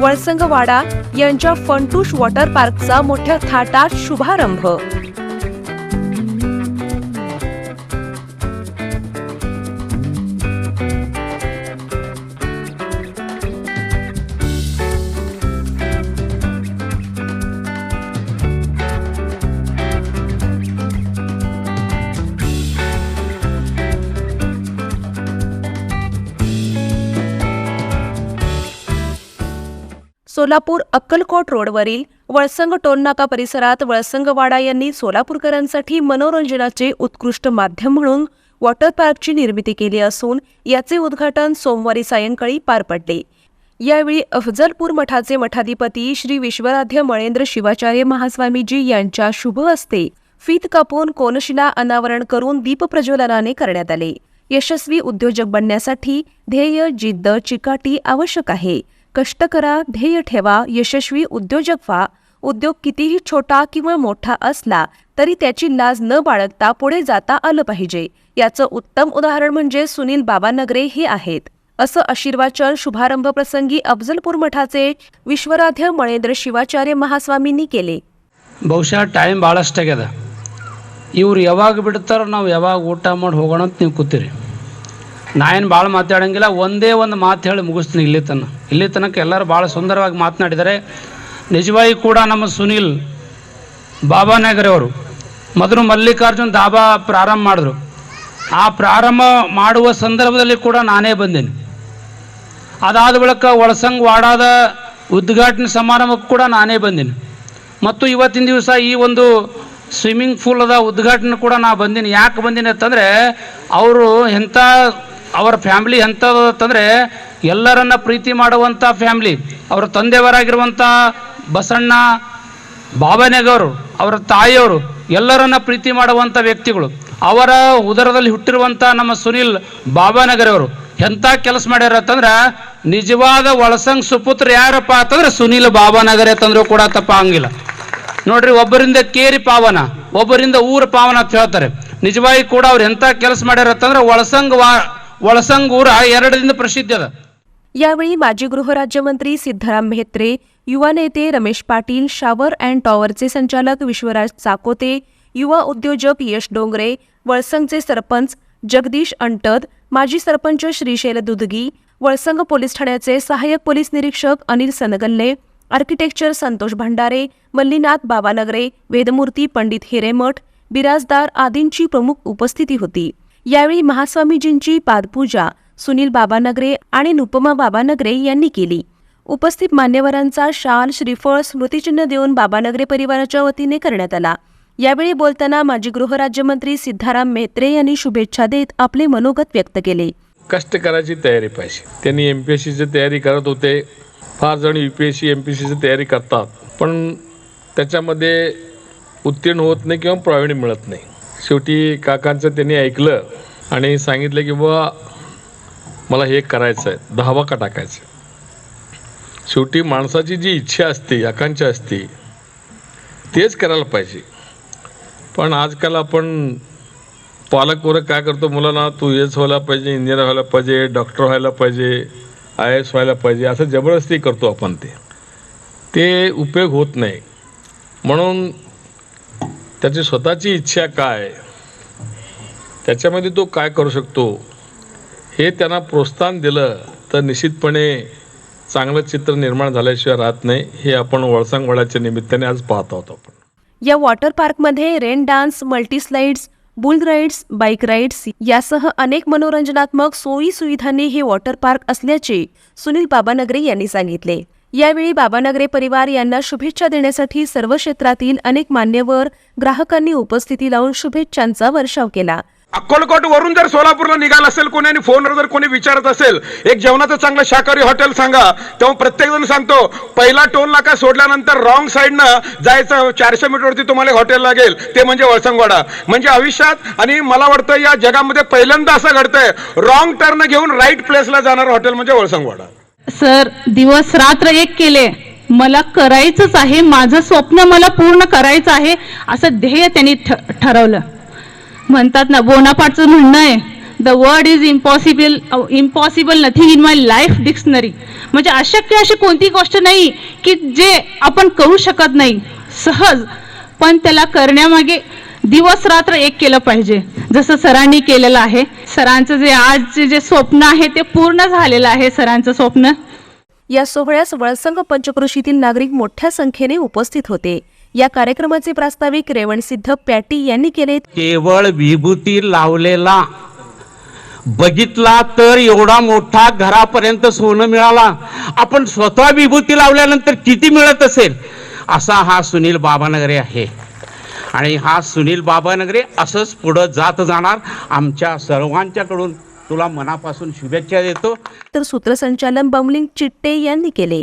वळसंगवाडा यांच्या फंटूश वॉटर पार्कचा मोठ्या थाटात शुभारंभ. सोलापूर अक्कलकोट रोडवरील वळसंग टोलनाका परिसरात वळसंगवाडा यांनी सोलापूरकरांसाठी मनोरंजनाचे उत्कृष्ट माध्यम म्हणून वॉटर पार्कची निर्मिती केली असून याचे उद्घाटन सोमवारी सायंकाळी पार पडले. यावेळी अफजलपूर मठाचे मठाधिपती श्री विश्वराध्य मळेंद्र शिवाचार्य महास्वामीजी यांच्या शुभ हस्ते फीत कापून कोनशिला अनावरण करून दीपप्रज्वलनाने करण्यात आले. यशस्वी उद्योजक बनण्यासाठी ध्येय जिद्द चिकाटी आवश्यक आहे. कष्ट करा ध्येय ठेवा यशस्वी उद्योजक व्हा उद्योग कितीही छोटा किंवा मोठा असला तरी त्याची लाज न बाळगता पुढे जाता आलं पाहिजे याचं उत्तम उदाहरण म्हणजे सुनील बाबानगरे हे आहेत असं आशीर्वाचन शुभारंभ प्रसंगी अफजलपूर मठाचे विश्वराध्य मळेंद्र ಶಿವಾಚಾರ್ಯ ಮಹಾಸ್ವಾಮಿನಿ ಕೇಳೆ ಬಹುಶಃ ಟೈಮ್ ಭಾಳಷ್ಟು ಆಗ್ಯದ ಇವ್ರು ಯಾವಾಗ ಬಿಡ್ತಾರೋ ನಾವು ಯಾವಾಗ ಊಟ ಮಾಡಿ ಹೋಗೋಣ ಅಂತ ನೀವು ಕೂತೀರಿ ನಾ ಏನು ಭಾಳ ಮಾತಾಡಂಗಿಲ್ಲ, ಒಂದೇ ಒಂದು ಮಾತು ಹೇಳಿ ಮುಗಿಸ್ತೀನಿ ಇಲ್ಲಿ ತನಕ ಇಲ್ಲಿ ತನಕ ಎಲ್ಲರೂ ಭಾಳ ಸುಂದರವಾಗಿ ಮಾತನಾಡಿದ್ದಾರೆ. ನಿಜವಾಗಿ ಕೂಡ ನಮ್ಮ ಸುನೀಲ್, ಬಾಬಾ ನಗರವರು ಮೊದಲು ಮಲ್ಲಿಕಾರ್ಜುನ್ ದಾಬಾ ಪ್ರಾರಂಭ ಮಾಡಿದ್ರು. ಆ ಪ್ರಾರಂಭ ಮಾಡುವ ಸಂದರ್ಭದಲ್ಲಿ ಕೂಡ ನಾನೇ ಬಂದೇನೆ. ಅದಾದ ಬಳಿಕ ಒಳಸಂಗ್ ವಾಡಾದ ಉದ್ಘಾಟನೆ ಸಮಾರಂಭಕ್ಕೆ ಕೂಡ ನಾನೇ ಬಂದೀನಿ. ಮತ್ತು ಇವತ್ತಿನ ದಿವಸ ಈ ಒಂದು ಸ್ವಿಮ್ಮಿಂಗ್ ಪೂಲದ ಉದ್ಘಾಟನೆ ಕೂಡ ನಾ ಬಂದೀನಿ. ಯಾಕೆ ಬಂದೀನಿ ಅಂತಂದರೆ, ಅವರು ಎಂಥ ಅವರ ಫ್ಯಾಮ್ಲಿ ಎಂಥದ್ದು ಅಂತಂದರೆ ಎಲ್ಲರನ್ನ ಪ್ರೀತಿ ಮಾಡುವಂಥ ಫ್ಯಾಮ್ಲಿ, ಅವರ ತಂದೆಯವರಾಗಿರುವಂಥ ಬಸಣ್ಣ ಬಾಬನೆಗವರು ಅವರ ತಾಯಿಯವರು ಎಲ್ಲರನ್ನ ಪ್ರೀತಿ ಮಾಡುವಂಥ ವ್ಯಕ್ತಿಗಳು. ಅವರ ಉದರದಲ್ಲಿ ಹುಟ್ಟಿರುವಂಥ ನಮ್ಮ ಸುನಿಲ್ ಬಾಬಾನಗರ್ ಅವರು ಎಂಥ ಕೆಲಸ ಮಾಡ್ಯಾರ ಅಂತಂದ್ರೆ, ನಿಜವಾದ ಒಳಸಂಗ್ ಸುಪುತ್ರ ಯಾರಪ್ಪ ಅಂತಂದ್ರೆ ಸುನಿಲ್ ಬಾಬಾನಗರ್ ಅಂತಂದ್ರೂ ಕೂಡ ತಪ್ಪಾಗಿಲ್ಲ ನೋಡ್ರಿ, ಒಬ್ಬರಿಂದ ಕೇರಿ ಪಾವನ, ಒಬ್ಬರಿಂದ ಊರ ಪಾವನ ಅಂತ ಹೇಳ್ತಾರೆ. ನಿಜವಾಗಿ ಕೂಡ ಅವ್ರು ಎಂಥ ಕೆಲಸ ಮಾಡ್ಯಾರ ಅಂತಂದ್ರೆ ಒಳಸಂಗ್ ವಾ ಒಳಸಂಗ್ ಊರ ಎರಡರಿಂದ ಪ್ರಸಿದ್ಧ ಅದ यावेळी माजी गृहराज्यमंत्री सिद्धाराम म्हेत्रे युवा नेते रमेश पाटील शावर अँड टॉवरचे संचालक विश्वराज चाकोते युवा उद्योजक यश डोंगरे वळसंगचे सरपंच जगदीश अंटद माजी सरपंच श्रीशैल दुधगी वळसंग पोलीस ठाण्याचे सहाय्यक पोलीस निरीक्षक अनिल सनगल्ले आर्किटेक्चर संतोष भंडारे मल्लीनाथ बाबानगरे वेदमूर्ती पंडित हिरेमठ बिराजदार आदींची प्रमुख उपस्थिती होती यावेळी महास्वामीजींची पादपूजा सुनील बाबानगरे आणि नुपमा बाबानगरे यांनी केली. उपस्थित मान्यवरांचा शाल श्रीफळ स्मृतिचिन्ह देऊन बाबानगरे परिवाराच्या वतीने करण्यात आला. यावेळी बोलताना माजी गृहराज्यमंत्री सिद्धाराम मेत्रे यांनी शुभेच्छा देत आपले मनोगत व्यक्त केले. कष्ट करायची तयारी पाहिजे. त्यांनी एम पी एस सीची तयारी करत होते. फार जण U P S C M P S सीची तयारी करतात. पण त्याच्यामध्ये उत्तीर्ण होत नाही किंवा प्रावीण्य मिळत नाही. शेवटी काकांचं त्यांनी ऐकलं आणि सांगितलं की बुवा मला हे करायचं आहे दहावा का टाकायचं आहे शेवटी माणसाची जी इच्छा असते आकांक्षा असते तेच करायला पाहिजे. पण आजकाल आपण पालक काय करतो मुलांना तू एस व्हायला पाहिजे इंजिनियर व्हायला पाहिजे डॉक्टर व्हायला पाहिजे आय एस व्हायला पाहिजे असं जबरदस्ती करतो आपण ते. ते उपयोग होत नाही. म्हणून त्याची स्वतःची इच्छा काय? त्याच्यामध्ये तो काय करू शकतो? हे त्यांना प्रोत्साहन दिलं तर निश्चितपणे चांगलं चित्र निर्माण झाल्याशिवाय राहत नाही. हे आपण वळसांगवळाच्या निमित्ताने आज पाहत आहोत आपण. या वॉटर पार्कमध्ये rain dance multi slides bull rides bike rides यासह अनेक मनोरंजनात्मक सोयी सुविधांनी हे वॉटर पार्क असल्याचे सुनील बाबानगरे यांनी सांगितले. यावेळी बाबानगरे परिवार यांना शुभेच्छा देण्यासाठी सर्व क्षेत्रातील अनेक मान्यवर ग्राहकांनी उपस्थिती लावून शुभेच्छांचा वर्षाव केला. अक्कलकोट वरून जर सोलापूरला निघाल असेल कोणी आणि फोनवर जर कोणी विचारत असेल एक जेवणाचं चांगलं शाकाहारी हॉटेल सांगा. तेव्हा प्रत्येक जण सांगतो पहिला टोल नाका सोडल्यानंतर रॉंग साईडनं जायचं चारशे मीटरवरती तुम्हाला हॉटेल लागेल. ते म्हणजे वळसंगवाडा. म्हणजे आयुष्यात आणि मला वाटतं या जगामध्ये पहिल्यांदा असं घडतंय रॉंग टर्न घेऊन राईट प्लेसला जाणारं हॉटेल म्हणजे वळसंगवाडा. सर दिवस रात्र एक केले. मला करायचंच आहे माझं स्वप्न मला पूर्ण करायचं आहे असं ध्येय त्यांनी ठ- ठरवलं. म्हणतात ना बोनापाटचं म्हणणं आहे the word is impossible impossible nothing in my life dictionary म्हणजे अशक्य अशी कोणती गोष्ट नाही की जे आपण करू शकत नाही. सहज. पण त्याला करण्यामागे दिवस रात्र एक केलं पाहिजे. जसं सरांनी केलेलं आहे सरांचं जे आजचे जे स्वप्न आहे ते पूर्ण झालेलं आहे सरांचं स्वप्न. या सोहळ्यास वळसंग पंचक्रोशीतील नागरिक मोठ्या संख्येने उपस्थित होते. या कार्यक्रमाचे प्रास्ताविक रेवणसिद्ध पॅटी यांनी केले. केवळ विभूती लावलेला बघितला तर एवढा मोठा घरापर्यंत सोनं मिळाला. आपण स्वतः विभूती लावल्यानंतर किती मिळत असेल? असा हा सुनील बाबानगरे आहे. आणि हा सुनील बाबानगरे असंच पुढं जात जाणार. आमच्या सर्वांच्याकडून तुला मनापासून शुभेच्छा देतो. तर सूत्रसंचालन बमलिंग चिट्टे यांनी केले.